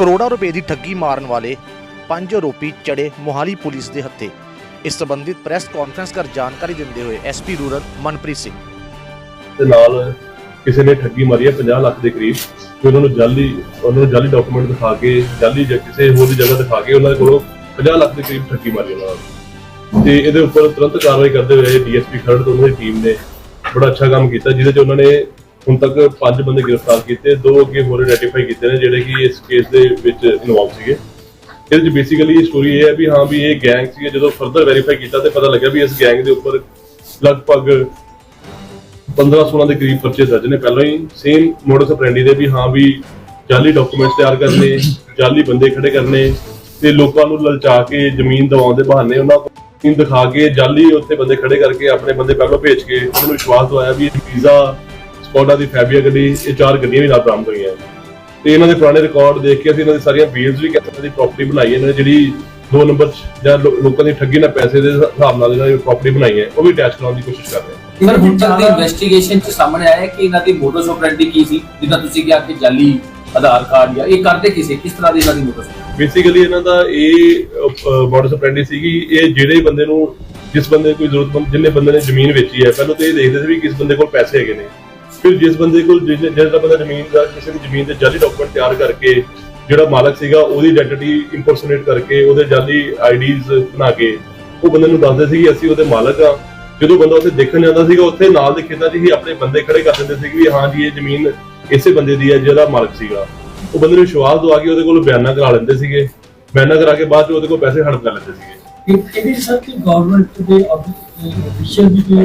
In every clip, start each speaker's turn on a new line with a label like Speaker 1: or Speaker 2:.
Speaker 1: ਕਰੋੜਾਂ ਰੁਪਏ ਦੀ ਠੱਗੀ ਮਾਰਨ ਵਾਲੇ ਪੰਜ ਆਰੋਪੀ ਚੜੇ ਮੋਹਾਲੀ ਪੁਲਿਸ ਦੇ ਹੱਥੇ। ਇਸ ਸੰਬੰਧਿਤ ਪ੍ਰੈਸ ਕਾਨਫਰੰਸ ਕਰ ਜਾਣਕਾਰੀ ਦਿੰਦੇ ਹੋਏ ਐਸਪੀ ਰੂਰਲ ਮਨਪ੍ਰੀਤ ਸਿੰਘ।
Speaker 2: ਦੇ ਨਾਲ ਕਿਸੇ ਨੇ ਠੱਗੀ ਮਾਰੀ ਹੈ 50 ਲੱਖ ਦੇ ਕਰੀਬ। ਤੇ ਉਹਨਾਂ ਨੂੰ ਜਾਲੀ, ਉਹਨਾਂ ਨੂੰ ਜਾਲੀ ਡਾਕੂਮੈਂਟ ਦਿਖਾ ਕੇ, ਜਾਲੀ ਜਾਂ ਕਿਸੇ ਹੋਰ ਦੀ ਜਗ੍ਹਾ ਦਿਖਾ ਕੇ ਉਹਨਾਂ ਦੇ ਕੋਲੋਂ 50 ਲੱਖ ਦੇ ਕਰੀਬ ਠੱਗੀ ਮਾਰੀ ਉਹਨਾਂ ਨੇ ਤੇ ਇਹਦੇ ਉੱਪਰ ਤੁਰੰਤ ਕਾਰਵਾਈ ਕਰਦੇ ਹੋਏ ਡੀਐਸਪੀ ਖਰੜ ਤੋਂ ਉਹਨਾਂ ਦੀ ਟੀਮ ਨੇ ਬੜਾ ਅੱਛਾ ਕੰਮ ਕੀਤਾ, ਜਿਹਦੇ 'ਚ ਉਹਨਾਂ ਨੇ ਹੁਣ ਤੱਕ ਪੰਜ ਬੰਦੇ ਗ੍ਰਿਫਤਾਰ ਕੀਤੇ, ਦੋ ਅੱਗੇ ਹੋਰ ਆਈਡੈਂਟੀਫਾਈ ਕੀਤੇ ਨੇ ਜਿਹੜੇ ਕਿ ਇਸ ਕੇਸ ਦੇ ਵਿੱਚ ਇਨਵੋਲਵ ਸੀਗੇ। ਇਹਦੇ ਵਿੱਚ ਬੇਸਿਕਲੀ ਇਹ ਸਟੋਰੀ ਇਹ ਹੈ ਵੀ ਹਾਂ ਵੀ ਇਹ ਗੈਂਗ ਸੀ ਜਦੋਂ ਫਰਦਰ ਵੈਰੀਫਾਈ ਕੀਤਾ ਤੇ ਪਤਾ ਲੱਗਿਆ ਵੀ ਇਸ ਗੈਂਗ ਦੇ ਉੱਪਰ ਲਗਭਗ 15 16 ਦੇ ਕਰੀਬ ਪਰਚੇ ਦਰਜ ਨੇ। ਪਹਿਲਾਂ ਹੀ ਸੇਮ ਮੋਡਸ ਆਪਰੈਂਡੀ ਦੇ ਵੀ ਹਾਂ ਵੀ ਜਾਲੀ ਡਾਕੂਮੈਂਟਸ ਤਿਆਰ ਕਰਨੇ, ਜਾਲੀ ਬੰਦੇ ਖੜੇ ਕਰਨੇ ਤੇ ਲੋਕਾਂ ਨੂੰ ਲਲਚਾ ਕੇ ਜ਼ਮੀਨ ਦਿਵਾਉਣ ਦੇ ਬਹਾਨੇ ਉਹਨਾਂ ਨੂੰ ਦਿਖਾ ਕੇ ਜਾਲੀ ਉੱਥੇ ਬੰਦੇ ਖੜੇ ਕਰਕੇ ਆਪਣੇ ਬੰਦੇ ਪਹਿਲਾਂ ਭੇਜ ਕੇ ਉਹਨਾਂ ਨੂੰ ਵਿਸ਼ਵਾਸ ਦਵਾਇਆ ਵੀ ਇਹ ਵੀਜ਼ਾ ਸਕੋਡਾ ਦੀ ਫੈਬੀਆ ਗੱਡੀ ਇਹ ਚਾਰ ਗੱਡੀਆਂ ਵੀ ਨਾਲ ਬਰਾਮਦ ਹੋਈਆਂ। ਤੇ ਇਹਨਾਂ ਦੇ ਪੁਰਾਣੇ ਰਿਕਾਰਡ ਦੇਖ ਕੇ ਅਸੀਂ ਇਹਨਾਂ ਦੀ ਸਾਰੀਆਂ ਬੀਲਸ ਵੀ ਕਿੱਥੇ ਦੀ ਪ੍ਰਾਪਰਟੀ ਬਣਾਈ ਇਹਨਾਂ ਨੇ ਜਿਹੜੀ ਦੋ ਨੰਬਰ 'ਚ ਜਾਂ ਲੋਕਾਂ ਦੀ ਠੱਗੀ ਨਾਲ ਪੈਸੇ ਦੇ ਹਿਸਾਬ ਨਾਲ ਇਹਨਾਂ ਦੀ ਪ੍ਰਾਪਰਟੀ ਬਣਾਈ ਹੈ ਉਹ ਵੀ ਅਟੈਚ ਕਰਾਉਣ ਦੀ ਕੋਸ਼ਿਸ਼ ਕਰ ਰਹੇ ਹਾਂ।
Speaker 3: ਸਰ ਹੁਣ ਤੱਕ ਦੀ ਇਨਵੈਸਟੀਗੇਸ਼ਨ ਚ ਸਾਹਮਣੇ ਆਇਆ ਹੈ ਕਿ ਇਹਨਾਂ ਦੀ ਮੋਟਰਸ ਆਪਰੈਂਡੀ ਕੀ ਸੀ ਜਿੱਦਾਂ ਤੁਸੀਂ ਕਿਹਾ ਕਿ ਜਾਲੀ ਆਧਾਰ ਕਾਰਡ ਜਾਂ ਇਹ ਕਰਦੇ ਕਿਸੇ ਕਿਸ ਤਰ੍ਹਾਂ ਦੀ ਇਹਨਾਂ ਦੀ ਮੋਟਰਸ
Speaker 2: ਬੇਸਿਕਲੀ ਇਹਨਾਂ ਦਾ ਇਹ ਮੋਡਸ ਆਪਰੈਂਡੀ ਸੀਗੀ ਇਹ ਜਿਹੜੇ ਬੰਦੇ ਨੂੰ ਜਿਸ ਬੰਦੇ ਕੋਈ ਜ਼ਰੂਰਤਮੰਦ ਜਿੰਨੇ ਬੰਦੇ ਨੇ ਜ਼ਮੀਨ ਵੇਚੀ ਹੈ ਪਹਿਲਾਂ ਤਾਂ ਇਹ ਦੇਖਦੇ ਸੀ ਵੀ ਕਿਸ ਬੰਦੇ ਕੋਲ ਪੈਸੇ ਹੈਗੇ ਨੇ। ਫਿਰ ਜਿਸ ਬੰਦੇ ਕੋਲ ਜਿਸ- ਜਿਹੜਾ ਬੰਦਾ ਜ਼ਮੀਨ ਦਾ ਕਿਸੇ ਦੀ ਜ਼ਮੀਨ ਦੇ ਜਾਲੀ ਡਾਕੂਮੈਂਟ ਤਿਆਰ ਕਰਕੇ ਜਿਹੜਾ ਮਾਲਕ ਸੀਗਾ, ਉਹਦੀ ਆਇਡੈਂਟੀ ਇੰਪਰਸੋਨੇਟ ਕਰਕੇ ਉਹਦੇ ਜਾਲੀ ਆਈਡੀਜ਼ ਬਣਾ ਕੇ ਉਹ ਬੰਦੇ ਨੂੰ ਦੱਸਦੇ ਸੀ ਕਿ ਅਸੀਂ ਉਹਦੇ ਮਾਲਕ ਆ ਜਦੋਂ ਬੰਦਾ ਉੱਥੇ ਦੇਖਣ ਜਾਂਦਾ ਸੀਗਾ, ਉੱਥੇ ਨਾਲ ਦੇ ਖੇਤਾਂ 'ਚ ਹੀ ਆਪਣੇ ਬੰਦੇ ਖੜੇ ਕਰ ਦਿੰਦੇ ਸੀ ਵੀ ਹਾਂ ਜੀ, ਇਹ ਜ਼ਮੀਨ ਇਸੇ ਬੰਦੇ ਦੀ ਹੈ ਜਿਹੜਾ ਮਾਲਕ ਸੀਗਾ। ਉਹ ਬੰਦੇ ਨੂੰ ਵਿਸ਼ਵਾਸ ਦਵਾ ਕੇ ਉਹਦੇ ਕੋਲ ਬਿਆਨਾ ਕਰਾ ਲੈਂਦੇ ਸੀਗੇ। ਬਿਆਨਾ ਕਰਾ ਕੇ ਬਾਅਦ 'ਚ ਉਹਦੇ ਕੋਲ ਪੈਸੇ ਹੜਪ ਕਰ ਲੈਂਦੇ ਸੀਗੇ।
Speaker 4: ਇਹਦੇ ਸਰ ਕਿ ਗਵਰਨਮੈਂਟ ਦੇ ਅਫੀਸ਼ੀਅਲ ਦੀ ਕੋਈ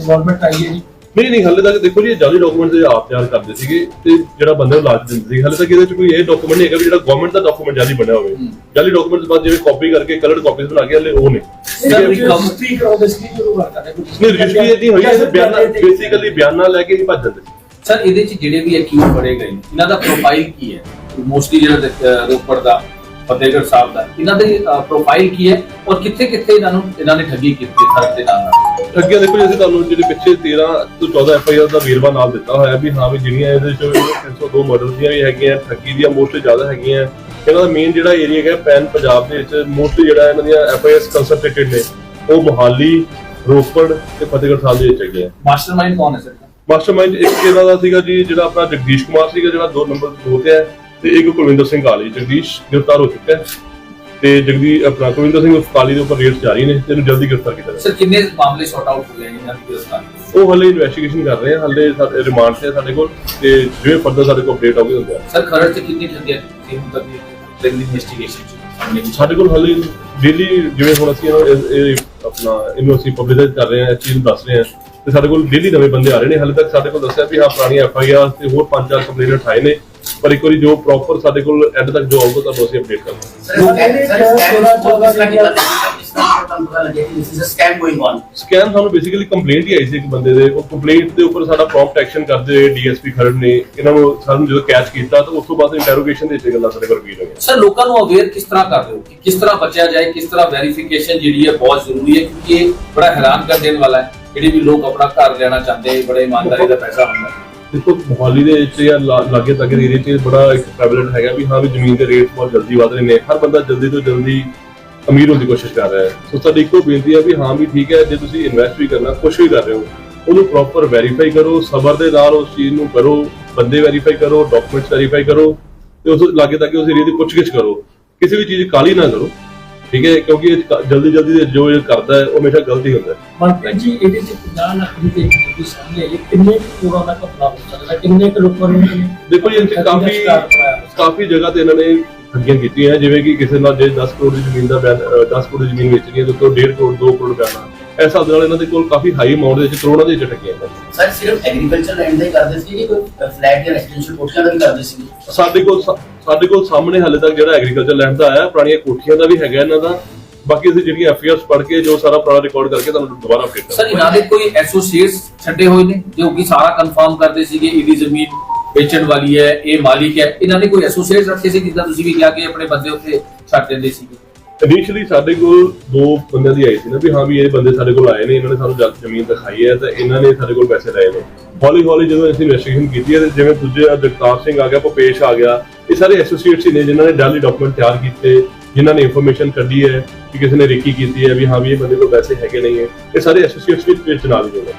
Speaker 4: ਇਨਵੋਲਵਮੈਂਟ ਆਈ ਹੈ ਜੀ?
Speaker 2: ਨਹੀਂ ਨਹੀਂ ਹਾਲੇ ਤੱਕ ਦੇਖੋ ਜੀ ਇਹ ਜਾਲੀ ਡਾਕੂਮੈਂਟ ਦੇ ਆਪ ਤਿਆਰ ਕਰਦੇ ਸੀਗੇ ਤੇ ਜਿਹੜਾ ਬੰਦੇ ਨੂੰ ਲਾਜ ਦਿੰਦੇ ਸੀ ਹਾਲੇ ਤੱਕ ਇਹਦੇ 'ਚ ਕੋਈ ਇਹ ਡਾਕੂਮੈਂਟ ਨਹੀਂ ਹੈਗਾ ਵੀ ਜਿਹੜਾ ਗਵਰਨਮੈਂਟ ਦਾ ਡਾਕੂਮੈਂਟ ਜਾਲੀ ਬਣਿਆ ਹੋਵੇ। ਜਾਲੀ ਡਾਕੂਮੈਂਟ ਤੋਂ ਬਾਅਦ ਜਿਵੇਂ ਕਾਪੀ ਕਰਕੇ ਕਲਰਡ ਕਾਪੀਜ਼ ਬਣਾ ਕੇ ਹਲੇ ਉਹ ਨੇ
Speaker 4: ਰਜਿਸਟਰੀ ਕਰਾਉਂਦੇ ਸੀ ਜਦੋਂ ਕਰਦੇ
Speaker 2: ਨਹੀਂ ਰਜਿਸਟਰੀ ਇਹਦੀ ਹੋਈ ਹੈ ਬਿਆਨਾ ਬੇਸਿਕਲੀ ਬਿਆਨਾ ਲੈ ਕੇ ਹੀ ਭੱਜ ਜਾਂਦੇ। ਸੀ
Speaker 3: ਸਰ ਇਹਦੇ ਚ ਜਿਹੜੇ ਵੀ ਅਕਿਊਜ਼ ਫੜੇ ਗਏ ਇਹਨਾਂ ਦਾ ਪ੍ਰੋਫਾਈਲ ਕੀ ਹੈ? ਮੋਸਟਲੀ ਜਿਹੜਾ ਦੇ- ਰੋਪੜ ਦਾ ਫਤਿਹਗੜ੍ਹ ਸਾਹਿਬ ਦਾ ਇਹਨਾਂ ਦੇ ਪ੍ਰੋਫਾਈਲ ਕੀ ਹੈ? ਔਰ ਕਿੱਥੇ ਕਿੱਥੇ ਇਹਨਾਂ ਨੂੰ ਇਹਨਾਂ ਨੇ ਠੱਗੀ ਕੀਤੀ ਸਰ ਦੇ ਨਾਲ
Speaker 2: ਅੱਗੇ ਦੇਖੋ ਜੀ ਅਸੀਂ ਤੁਹਾਨੂੰ ਜਿਹੜੇ ਪਿੱਛੇ 13 ਤੋਂ 14 ਐਫ ਆਈ ਆਰ ਦਾ ਵੇਰਵਾ ਨਾਲ ਦਿੱਤਾ ਹੋਇਆ ਵੀ ਹਾਂ ਵੀ ਜਿਹੜੀਆਂ ਇਹਦੇ ਚ 302 ਮਰਡਰ ਦੀਆਂ ਵੀ ਹੈਗੀਆਂ ਠੱਗੀ ਦੀਆਂ ਮੋਸਟਲੀ ਜ਼ਿਆਦਾ ਹੈਗੀਆਂ। ਇਹਨਾਂ ਦਾ ਮੇਨ ਜਿਹੜਾ ਏਰੀਆ ਹੈਗਾ ਪੈਨ ਪੰਜਾਬ ਦੇ ਵਿੱਚ ਮੋਸਟਲੀ ਜਿਹੜਾ ਇਹਨਾਂ ਦੀਆਂ ਐਫ ਆਈ ਆਰ ਨੇ ਉਹ ਮੁਹਾਲੀ ਰੋਪੜ ਤੇ ਫਤਿਹਗੜ੍ਹ ਸਾਹਿਬ ਦੇ ਵਿੱਚ ਹੈਗੇ ਆ।
Speaker 3: ਮਾਸਟਰਮਾਈਂਡ ਕੌਣ ਹੈ ਸਰ?
Speaker 2: ਮਾਸਟਰਮਾਈਂਡ ਇੱਕ ਇਹਨਾਂ ਦਾ ਸੀਗਾ ਜੀ ਜਿਹੜਾ ਆਪਣਾ ਜਗਦੀਸ਼ ਕੁਮਾਰ ਸੀਗਾ ਜਿਹੜਾ ਦੋ ਨੰਬਰ ਦੋ ਤੇ ਹੈ ਤੇ ਇੱਕ ਕੁਲਵਿੰਦਰ ਸਿੰਘ ਕਾਲੀ ਜਗਦੀਸ਼ ਗ੍ਰਿਫਤਾਰ ਹੋ ਚੁੱਕਾ ਹੈ। ਤੇ ਜਗਦੀ ਆਪਣਾ ਕੁਲਵਿੰਦਰ ਸਿੰਘ ਉਰਫ ਕਾਲੀ ਦੇ ਉੱਪਰ ਰੇਡ ਜਾਰੀ ਨੇ ਇਹਨੂੰ ਜਲਦੀ ਗ੍ਰਿਫਤਾਰ ਕੀਤਾ ਜਾਵੇ।
Speaker 3: ਸਰ ਕਿੰਨੇ ਮਾਮਲੇ ਸੌਟ ਆਊਟ ਹੋਏ ਹਨ ਇਹਨਾਂ ਦੀ ਗ੍ਰਿਫਤਾਰੀ?
Speaker 2: ਉਹ ਹਲੇ ਇਨਵੈਸਟੀਗੇਸ਼ਨ ਕਰ ਰਹੇ ਆ ਹਲੇ ਸਾਡੇ ਰਿਮਾਂਡ ਤੇ ਆ ਸਾਡੇ ਕੋਲ ਤੇ ਜਿਵੇਂ ਫਰਦਰ ਸਾਡੇ ਕੋਲ ਅਪਡੇਟ ਆਉਗੀ ਹੁੰਦੇ ਆ
Speaker 3: ਸਰ ਖਰੜ ਚ ਕਿੰਨੀ ਠੱਗੀਆਂ ਕੀਤੀ ਹੁਣ ਤੱਕ ਦੀ ਇਨਵੈਸਟੀਗੇਸ਼ਨ
Speaker 2: ਸਾਡੇ ਕੋਲ ਹਲੇ ਡੇਲੀ ਜਿਵੇਂ ਹੁਣ ਅਸੀਂ ਇਹਨੂੰ ਇਹ- ਇਹ ਆਪਣਾ ਇਹਨੂੰ ਅਸੀਂ ਪਬਲਿਸਾਈਜ਼ ਕਰ ਰਹੇ ਆ ਇਸ ਚੀਜ਼ ਨੂੰ ਦੱਸ ਰਹੇ ਆ ਤੇ ਸਾਡੇ ਕੋਲ ਡੇਲੀ ਨਵੇਂ ਬੰਦੇ ਆ ਰਹੇ ਨੇ ਹਲੇ ਤੱਕ ਸਾਡੇ ਕੋਲ ਦੱਸਿਆ ਵੀ ਹਾਂ ਪੁਰਾਣੀ ਐਫ ਆਈ ਆਰ ਤੇ ਹੋਰ ਪੰਜ ਚਾਰ ਕੰਪਲੇਂਟ ਉਠਾਏ ਨੇ ਪਰ ਇੱਕ ਵਾਰੀ ਜੋ ਪ੍ਰੋਪਰ ਸਾਡੇ ਕੋਲ ਐਂਡ ਤੱਕ ਜੋ ਆਊਗਾ ਤੁਹਾਨੂੰ ਅਸੀਂ ਅਪਡੇਟ ਕਰਾਂਗੇ। ਸਕੈਮ ਸਾਨੂੰ ਬੇਸਿਕਲੀ ਕੰਪਲੇਂਟ ਹੀ ਆਈ ਸੀ ਇੱਕ ਬੰਦੇ ਦੇ। ਉਹ ਕੰਪਲੇਂਟ ਦੇ ਉੱਪਰ ਸਾਡਾ ਪ੍ਰੌਮਪਟ ਐਕਸ਼ਨ ਕਰਦੇ ਹੋਏ ਡੀਐਸਪੀ ਖਰੜ ਨੇ ਇਹਨਾਂ ਨੂੰ ਸਾਨੂੰ ਜਦੋਂ ਕੈਚ ਕੀਤਾ ਤਾਂ ਉਸ ਤੋਂ ਬਾਅਦ ਇੰਟਰੋਗੇਸ਼ਨ ਦੇ ਵਿੱਚ ਇਹ ਗੱਲਾਂ ਸਾਡੇ ਕੋਲ ਹੋਈਆਂ
Speaker 3: ਸਰ ਲੋਕਾਂ ਨੂੰ ਅਵੇਅਰ ਕਿਸ ਤਰ੍ਹਾਂ ਕਰ ਰਹੇ ਹੋ? ਕਿ ਕਿਸ ਤਰ੍ਹਾਂ ਬਚਿਆ ਜਾਏ ਕਿਸ ਤਰ੍ਹਾਂ ਵੈਰੀਫਿਕੇਸ਼ਨ ਜਿਹੜੀ ਹੈ ਬਹੁਤ ਜ਼ਰੂਰੀ ਹੈ ਕਿਉਂਕਿ ਇਹ ਬੜਾ ਹੈਰਾਨ ਕਰ ਦੇਣ ਵਾਲਾ ਹੈ। ਜਿਹੜੇ ਵੀ ਲੋਕ ਆਪਣਾ ਘਰ ਲੈਣਾ ਚਾਹੁੰਦੇ ਬੜੇ ਇਮਾਨਦਾਰੀ ਦਾ ਪੈਸਾ ਹੁੰਦਾ ਹੈ।
Speaker 2: ਦੇਖੋ, ਮੋਹਾਲੀ ਦੇ ਵਿੱਚ ਜਾਂ ਲਾਗੇ ਤੱਕ ਦੇ ਏਰੀਆ 'ਚ ਬੜਾ ਇੱਕ ਪ੍ਰੈਵਲੈਂਟ ਹੈਗਾ ਵੀ ਹਾਂ ਵੀ ਜ਼ਮੀਨ ਦੇ ਰੇਟ ਬਹੁਤ ਜਲਦੀ ਵਧ ਰਹੇ ਨੇ। ਹਰ ਬੰਦਾ ਜਲਦੀ ਤੋਂ ਜਲਦੀ ਅਮੀਰ ਹੋਣ ਦੀ ਕੋਸ਼ਿਸ਼ ਕਰ ਰਿਹਾ ਹੈ। ਸੋ ਸਾਡੀ ਇੱਕੋ ਬੇਨਤੀ ਹੈ ਵੀ ਹਾਂ ਵੀ ਠੀਕ ਹੈ, ਜੇ ਤੁਸੀਂ ਇਨਵੈਸਟ ਵੀ ਕਰਨਾ ਕੁਝ ਵੀ ਕਰ ਰਹੇ ਹੋ, ਉਹਨੂੰ ਪ੍ਰੋਪਰ ਵੈਰੀਫਾਈ ਕਰੋ, ਸਬਰ ਦੇ ਨਾਲ ਉਸ ਚੀਜ਼ ਨੂੰ ਕਰੋ, ਬੰਦੇ ਵੈਰੀਫਾਈ ਕਰੋ ਡਾਕੂਮੈਂਟਸ ਵੈਰੀਫਾਈ ਕਰੋ ਤੇ ਉਸ ਲਾਗੇ ਤੱਕ ਉਸ ਏਰੀਆ ਦੀ ਪੁੱਛਗਿੱਛ ਕਰੋ। ਕਿਸੇ ਵੀ ਚੀਜ਼ ਕਾਲੀ ਨਾ ਕਰੋ। ਠੀਕ ਹੈ ਕਿਉਂਕਿ ਇਹ ਜਲਦੀ ਜਲਦੀ ਜੋ ਇਹ ਕਰਦਾ ਹੈ ਉਹ ਹਮੇਸ਼ਾ ਗਲਤੀ ਹੁੰਦਾ ਹੈ।
Speaker 4: ਮਨਪ੍ਰੀਤ ਜੀ ਇਹਦੇ ਚ 50 ਲੱਖ ਦੀ ਤੇ ਜਿਹੜੀ ਸਾਹਮਣੇ ਆਈ ਹੈ, ਕਿੰਨੇ ਕਰੋੜਾਂ ਦਾ ਘਪਲਾ ਹੋ ਸਕਦਾ ਕਿੰਨੇ ਕੁ ਲੋਕਾਂ ਨੇ
Speaker 2: ਦੇਖੋ ਇੱਥੇ ਕਾਫੀ ਕਾਫੀ ਜਗ੍ਹਾ ਤੇ ਇਹਨਾਂ ਨੇ ਠੱਗੀਆਂ ਕੀਤੀਆਂ ਜਿਵੇਂ ਕਿ ਕਿਸੇ ਨਾਲ ਜੇ 10 ਕਰੋੜ ਦੀ ਜ਼ਮੀਨ ਦਾ ਬਿਆਨ ਅ, 10 ਕਰੋੜ ਦੀ ਜ਼ਮੀਨ ਵੇਚਣੀ ਹੈ ਤਾਂ ਤੋਂ 1.5 ਕਰੋੜ 2 ਕਰੋੜ ਬਿਆਨਾ ਇਸ ਹਿਸਾਬ ਨਾਲ ਇਹਨਾਂ ਦੇ ਕੋਲ ਕਾਫੀ ਹਾਈ ਅਮਾਉਂਟ ਦੇ ਵਿੱਚ ਕਰੋੜਾਂ ਦੇ ਵਿੱਚ ਠੱਗੀਆਂ ਨੇ
Speaker 5: ਸਰ ਸਿਰਫ ਐਗਰੀਕਲਚਰ ਲੈਂਡ ਦਾ ਹੀ ਕਰਦੇ ਸੀ ਕਿ ਕੋਈ ਫਲੈਟ ਜਾਂ ਰੈਜ਼ੀਡੈਂਸ਼ੀਅਲ ਕੋਠੀਆਂ ਦਾ ਵੀ ਕਰਦੇ ਸੀ?
Speaker 2: ਸਾਡੇ ਕੋਲ ਸਾਡੇ ਕੋਲ ਸਾਹਮਣੇ ਹਾਲੇ ਤੱਕ ਜਿਹੜਾ ਐਗਰੀਕਲਚਰ ਲੈਂਡ ਦਾ ਆਇਆ ਪੁਰਾਣੀਆਂ ਕੋਠੀਆਂ ਦਾ ਵੀ ਹੈਗਾ ਇਹਨਾਂ ਦਾ। ਬਾਕੀ ਅਸੀਂ ਜਿਹੜੀਆਂ ਐਫਆਈਆਰਸ ਪੜ੍ਹ ਕੇ ਜੋ ਸਾਰਾ ਪੁਰਾਣਾ ਰਿਕਾਰਡ ਕਰਕੇ ਤੁਹਾਨੂੰ ਦੁਬਾਰਾ ਅਪਡੇਟ
Speaker 3: ਸਰ ਇਹਨਾਂ ਦੇ ਕੋਈ ਐਸੋਸੀਏਟਸ ਛੱਡੇ ਹੋਏ ਨੇ ਜੋ ਕਿ ਸਾਰਾ ਕਨਫਰਮ ਕਰਦੇ ਸੀਗੇ ਇਹਦੀ ਜ਼ਮੀਨ ਵੇਚਣ ਵਾਲੀ ਹੈ ਇਹ ਮਾਲਿਕ ਹੈ। ਇਹਨਾਂ ਨੇ ਕੋਈ ਐਸੋਸੀਏਟਸ ਰੱਖੇ ਸੀ ਜਿੱਦਾਂ ਤੁਸੀਂ ਵੀ ਕਿਹਾ ਕਿ ਆਪਣੇ ਬੰਦੇ ਉੱਥੇ ਛੱਡ ਦਿੰਦੇ ਸੀਗੇ?
Speaker 2: ਇਨੀਸ਼ੀਅਲੀ ਸਾਡੇ ਕੋਲ ਦੋ ਬੰਦਿਆਂ ਦੀ ਆਈ ਸੀ ਨਾ ਵੀ ਹਾਂ ਵੀ ਇਹ ਬੰਦੇ ਸਾਡੇ ਕੋਲ ਆਏ ਨੇ, ਇਹਨਾਂ ਨੇ ਸਾਨੂੰ ਜਦ ਜ਼ਮੀਨ ਦਿਖਾਈ ਹੈ ਤਾਂ ਇਹਨਾਂ ਨੇ ਸਾਡੇ ਕੋਲ ਪੈਸੇ ਲਏ ਨੇ। ਹੌਲੀ ਹੌਲੀ ਜਦੋਂ ਅਸੀਂ ਇਨਵੈਸਟੀਗੇਸ਼ਨ ਕੀਤੀ ਹੈ ਤੇ ਜਿਵੇਂ ਦੂਜੇ ਜਗਤਾਰ ਸਿੰਘ ਆ ਗਿਆ, ਭੁਪੇਸ਼ ਆ ਗਿਆ, ਇਹ ਸਾਰੇ ਐਸੋਸੀਏਟਸ ਹੀ ਨੇ ਜਿਨ੍ਹਾਂ ਨੇ ਜਾਲੀ ਡਾਕੂਮੈਂਟ ਤਿਆਰ ਕੀਤੇ, ਜਿਨ੍ਹਾਂ ਨੇ ਇਨਫੋਰਮੇਸ਼ਨ ਕੱਢੀ ਹੈ ਕਿ ਕਿਸੇ ਨੇ ਰੇਕੀ ਕੀਤੀ ਹੈ ਵੀ ਹਾਂ ਵੀ ਇਹ ਬੰਦੇ ਕੋਲ ਪੈਸੇ ਹੈਗੇ ਨਹੀਂ ਹੈ। ਇਹ ਸਾਰੇ ਐਸੋਸੀਏਟਸ ਵਿੱਚ ਵਿੱਚ ਨਾਲ ਹੀ ਹੋਣਗੇ